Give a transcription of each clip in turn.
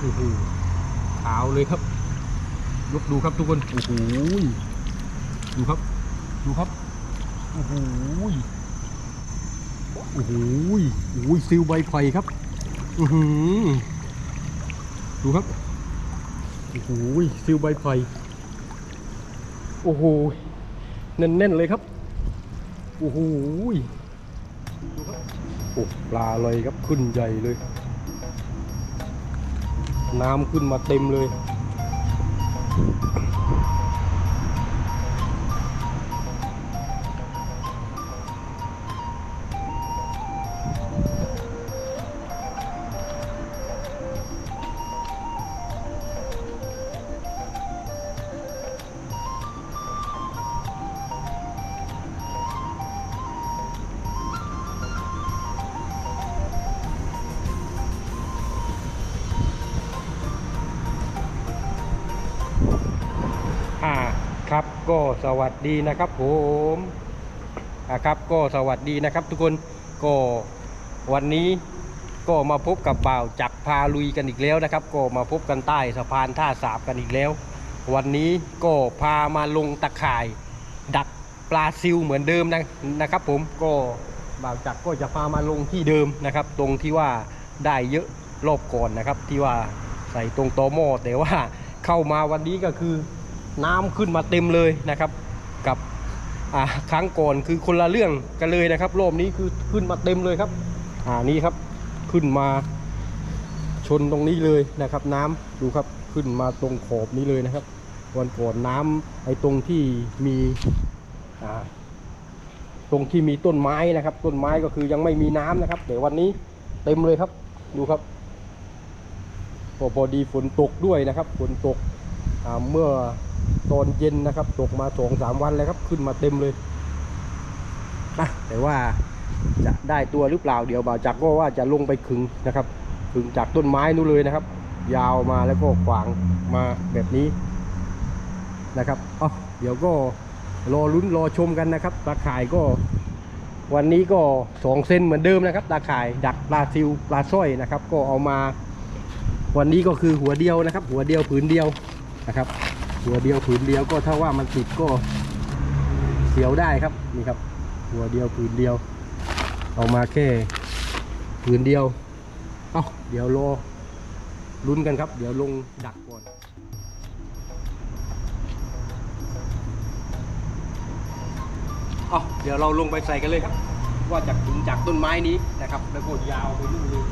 โอ้โหขาวเลยครับ ยกดูครับทุกคนโอ้โหดูครับ ดูครับโอ้โหโอ้โหโอ้โหซิลใบไผ่ครับอือหือดูครับโอ้โหซิลใบไผ่โอ้โหแน่นๆเลยครับโอ้โหดูครับโอ้ปลาอะไรครับขึ้นใหญ่เลย น้ำขึ้นมาเต็มเลย ก็สวัสดีนะครับผมอ่าครับก็สวัสดีนะครับ ทุกคนก็วันนี้ก็มาพบกับบ่าวจักพาลุยกันอีกแล้วนะครับ ก็มาพบกันใต้สะพานท่าสาบกันอีกแล้ว วันนี้ก็พามาลงตะข่าย ดักปลาซิวเหมือนเดิมนะนะครับ ผมก็บ่าวจักก็จะพามาลงที่เดิมนะครับ ตรงที่ว่าได้เยอะรอบก่อนนะครับ ที่ว่าใส่ตรงโตอหม้อแต่ว่าเข้ามาวันนี้ก็คือ น้ำขึ้นมาเต็มเลยนะครับ กับอ่าครั้งก่อนคือคนละเรื่องกันเลยนะครับ รอบนี้คือขึ้นมาเต็มเลยครับ อ่านี่ครับขึ้นมาชนตรงนี้เลยนะครับ น้ำดูครับขึ้นมาตรงขอบนี้เลยนะครับ วันก่อนน้ำไอ้ตรงที่มีอ่าตรงที่มีต้นไม้นะครับ ต้นไม้ก็คือยังไม่มีน้ำนะครับแต่วันนี้เต็มเลยครับ ดูครับพอพอดีฝนตกด้วยนะครับฝนตกเมื่อ ตอนเย็นนะครับ ตกมาสองสามวันแล้วครับ ขึ้นมาเต็มเลยนะแต่ว่าจะได้ตัวหรือเปล่าเดี๋ยวบ่าวจักก็ว่าจะลงไปขึงนะครับขึงจากต้นไม้นู้นเลยนะครับ ยาวมาแล้วก็ขวางมาแบบนี้นะครับเอ๋อเดี๋ยวก็รอลุ้นรอชมกันนะครับตาข่ายก็ วันนี้ก็สองเซนเหมือนเดิมนะครับตาข่ายดักปลาซิวปลาสร้อยนะครับ ก็เอามา วันนี้ก็คือหัวเดียวนะครับ หัวเดียวผืนเดียวนะครับ หัวเดียวผืนเดียวก็ถ้าว่ามันติดก็เสียวได้ครับนี่ครับ หัวเดียวผืนเดียว เอามาแค่ผืนเดียวเอาเดี๋ยวรอลุ้นกันครับ เดี๋ยวลงดักก่อนเอาเดี๋ยวเราลงไปใส่กันเลยครับ ว่าจากถึงจากต้นไม้นี้นะครับ แล้วก็ยาวไปนู่นเลย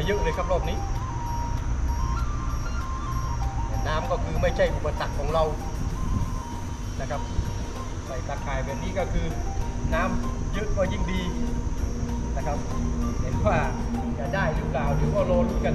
มาเยอะเลยครับรอบนี้ น้ำก็คือไม่ใช่อุปสรรคของเรานะครับ ใส่ตะข่ายแบบนี้ก็คือน้ำเยอะก็ยิ่งดีนะครับ เห็นว่าจะได้หรือเปล่าเดี๋ยวก็รอลุ้กัน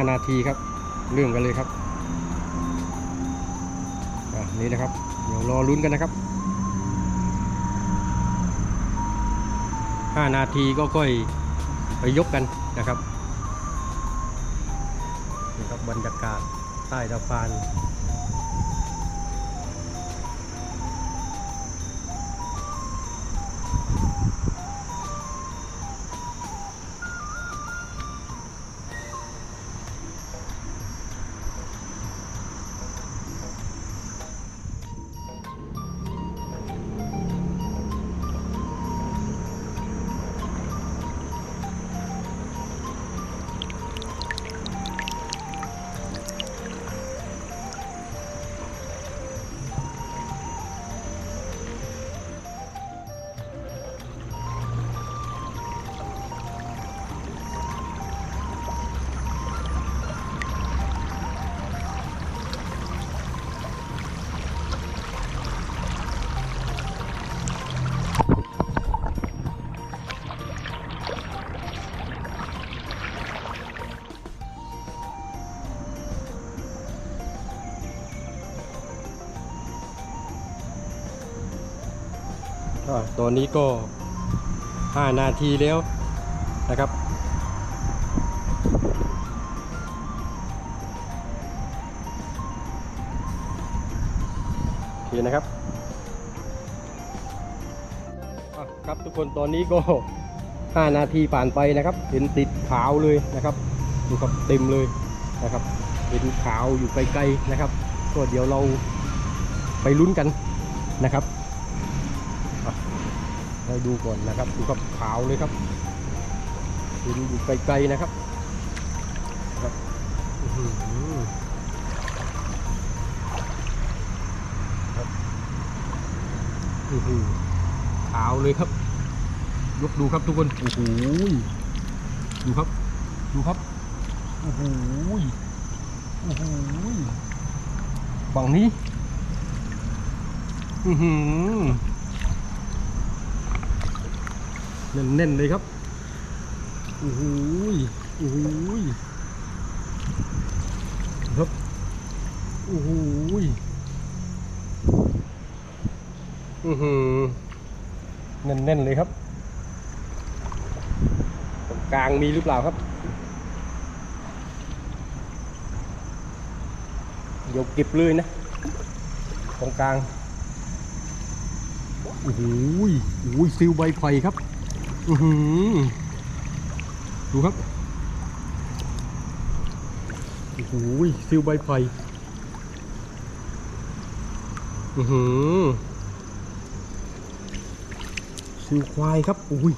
5 นาทีครับ เรื่องกันเลยครับนี่นะครับเดี๋ยวรอลุ้นกันนะครับ 5 นาทีก็ค่อยไปยกกันนะครับนี่ครับบรรยากาศใต้สะพาน ตอนนี้ก็ 5 นาทีแล้วนะครับ โอเคนะครับครับทุกคนตอนนี้ก็ 5 นาทีผ่านไปนะครับ เห็นติดขาวเลยนะครับดูครับเต็มเลยนะครับ เห็นขาวอยู่ไกลๆนะครับ ก็เดี๋ยวเราไปลุ้นกันนะครับ ให้ดูก่อนนะครับ ดูครับขาวเลยครับเห็นอยู่ไกลๆนะครับครับอื้อหือครับอื้อหือขาวเลยครับยกดูครับทุกคนโอ้โหดูครับ ดูครับโอ้โหโอ้โหฝั่งนี้ อือหือ แน่นๆเลยครับโอ้โหโอ้โหครับโอ้โหอือหือแน่นๆเลยครับตรงกลางมีหรือเปล่าครับเดี๋ยวเก็บเลยนะตรงกลางโอ้โหโอ้โหยซิลใบไผ่ครับ อือหือดูครับโอ้โหซิลใบไผ่อือหือซิลควายครับอุ้ย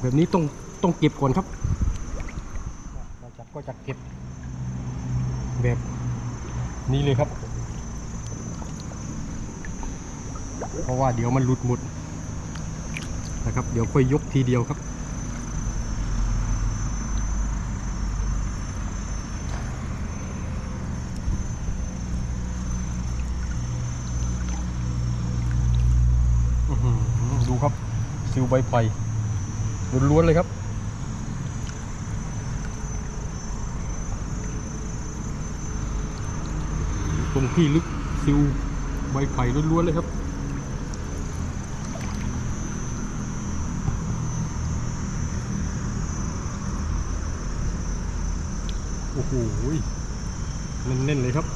แบบนี้ต้องต้องเก็บก่อนครับเราจะก็จะเก็บ แบบนี้เลยครับ เพราะว่าเดี๋ยวมันหลุดหมด นะครับ เดี๋ยวค่อยยกทีเดียวครับ ดูครับซิวใบไผ่ล้วนๆเลยครับตรงที่ลึกซิวใบไผ่ล้วนๆเลยครับ โอ้โหเน่นๆเลยครับ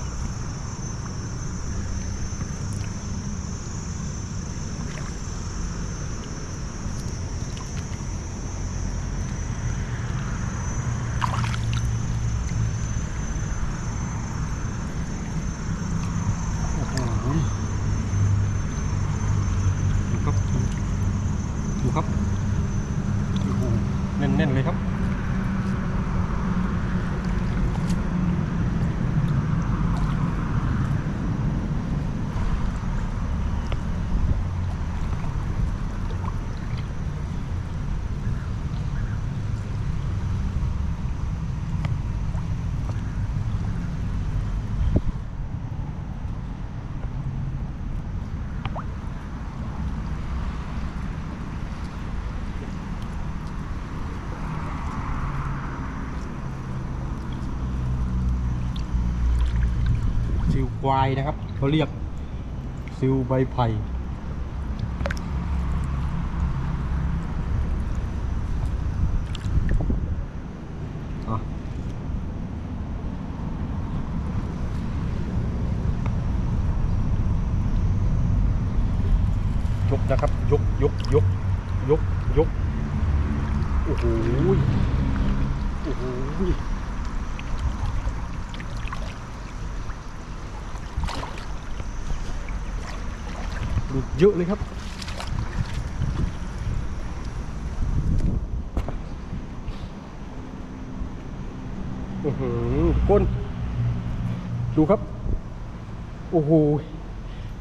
ดูครับดูครับโอ้โหแน่นๆเลยครับ อ ควายนะครับเขาเรียกซิวใบไผ่อะยกนะครับ ยกยกยกยกยกโอ้โหโอ้โห หลุด เยอะเลยครับ อือหือก้น ดูครับ โอ้โห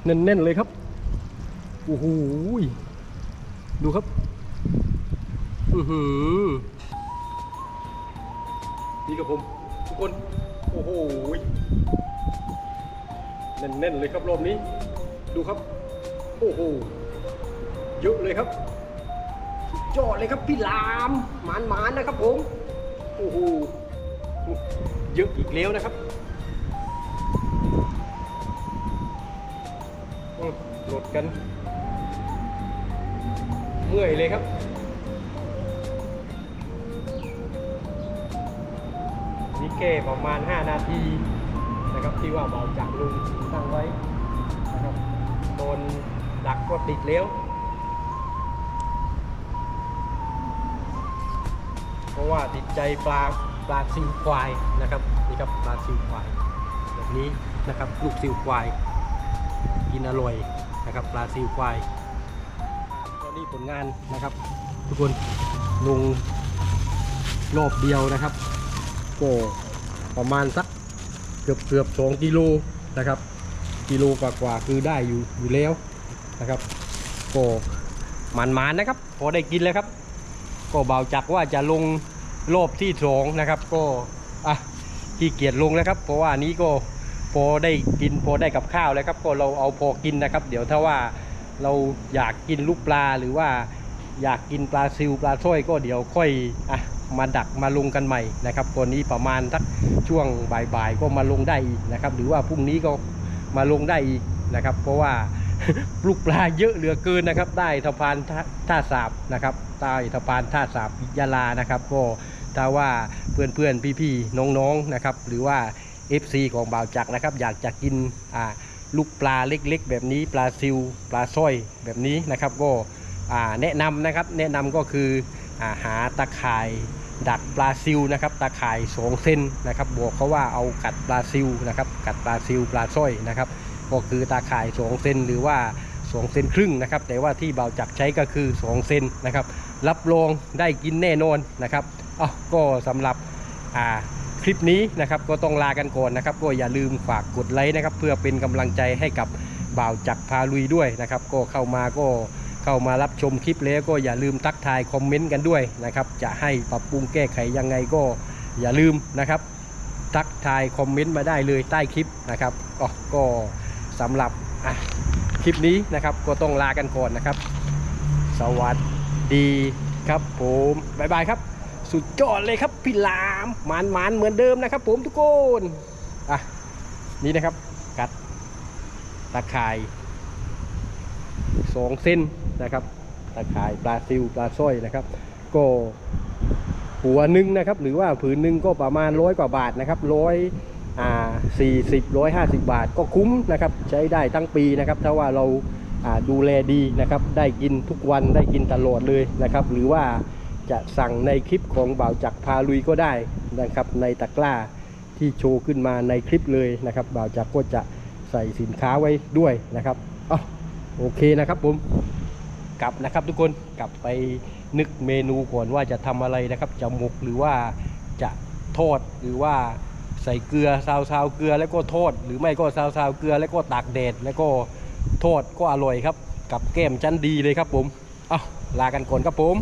แน่นๆเลยครับ โอ้โหดูครับ อือหือนี่ครับผมทุกคน โอ้โหแน่นๆเลยครับรอบนี้ ดูครับ โอ้โหเยอะเลยครับสุดยอดเลยครับพี่ลามหมานหมานๆนะครับผมโอ้โหเยอะอีกแล้วนะครับหลดกัน เมื่อยเลยครับนี่แค่ประมาณ 5 นาทีนะครับที่ว่าเบาจากลุงตั้งไว้นะครับโดน ดักก็ติดแล้วเพราะว่าติดใจปลาปลาซิวควายนะครับนี่ครับปลาซิวควายแบบนี้นะครับลูกซิวควายกินอร่อยนะครับปลาซิวควายก็นี่ผลงานนะครับ ทุกคนลงรอบเดียวนะครับก็ประมาณสักเกือบเกือบสองกิโลนะครับ กิโลกว่าๆคือได้อยู่อยู่แล้ว นะครับก็มันๆนะครับ พอได้กินแล้วครับ ก็เบาจักว่าจะลงรอบที่สองนะครับ ก็อะขี้เกียจลงแล้วครับ เพราะว่านี้ก็พอได้กินพอได้กับข้าวแล้วครับ ก็เราเอาพอกินนะครับ เดี๋ยวถ้าว่าเราอยากกินลูกปลาหรือว่าอยากกินปลาซิวปลาสร้อยก็เดี๋ยวค่อยอะมาดักมาลงกันใหม่นะครับตัวนี้ประมาณสักช่วงบ่ายๆก็มาลงได้อีกนะครับ หรือว่าพรุ่งนี้ก็มาลงได้อีกนะครับ เพราะว่า ลูกปลาเยอะเหลือเกินนะครับใต้สะพานท่าสาบนะครับใต้สะพานท่าสาบยะลานะครับก็ถ้าว่าเพื่อนเพื่อนพี่พี่ๆน้องๆนะครับหรือว่า FC ของบ่าวจักนะครับ อยากจะกินอ่าลูกปลาเล็กๆ แบบนี้ปลาซิวปลาสร้อยแบบนี้นะครับก็แนะนำนะครับแนะนำก็คืออาหาตะข่ายดักปลาซิวนะครับตะข่ายสองเส้นนะครับบอกเขาว่าเอากัดปลาซิวนะครับกัดปลาซิวปลาสร้อยนะครับ ก็คือตาข่าย2เซนหรือว่า2เซนครึ่งนะครับ แต่ว่าที่เบาจักใช้ก็คือ2เซนนะครับ รับรองได้กินแน่นอนนะครับอ้าก็สำหรับอ่าคลิปนี้นะครับก็ต้องลากันก่อนนะครับ ก็อย่าลืมฝากกดไลค์นะครับ เพื่อเป็นกำลังใจให้กับบ่าวจักพาลุยด้วยนะครับ ก็เข้ามาก็เข้ามารับชมคลิปแล้วก็อย่าลืมทักทายคอมเมนต์กันด้วยนะครับ จะให้ปรับปรุงแก้ไขยังไงก็อย่าลืมนะครับ ทักทายคอมเมนต์มาได้เลยใต้คลิปนะครับก็ สำหรับคลิปนี้นะครับก็ต้องลากันก่อนนะครับ สวัสดีครับผมบ๊ายบายครับ สุดยอดเลยครับพี่ลามหมานหมานเหมือนเดิมนะครับ ผมทุกคนอะนี่นะครับกัดตะข่ายสองเส้นนะครับตะข่ายปลาซิวปลาสร้อยนะครับ ก็หัวหนึ่งนะครับ หรือว่าผืนหนึ่งก็ประมาณร้อยกว่าบาทนะครับร้อย สี่สิบร้อยห้าสิบบาทก็คุ้มนะครับ ใช้ได้ทั้งปีนะครับ ถ้าว่าเราดูแลดีนะครับ ได้กินทุกวันได้กินตลอดเลยนะครับ หรือว่าจะสั่งในคลิปของบ่าวจักรพาลุยก็ได้นะครับ ในตะกร้าที่โชว์ขึ้นมาในคลิปเลยนะครับ บ่าวจักรก็จะใส่สินค้าไว้ด้วยนะครับอ๋อโอเคนะครับผมกลับนะครับทุกคนกลับไปนึกเมนูก่อนว่าจะทำอะไรนะครับ จะหมกหรือว่าจะทอดหรือว่า ส่เกลือซาวซาวเกลือแล้วก็ทอดหรือไม่ก็ซาวซาวเกลือแล้วก็ตากแดดแล้วก็ทอดก็อร่อยครับ กับแก้มชั้นดีเลยครับผม เอาลากันก่อนครับผม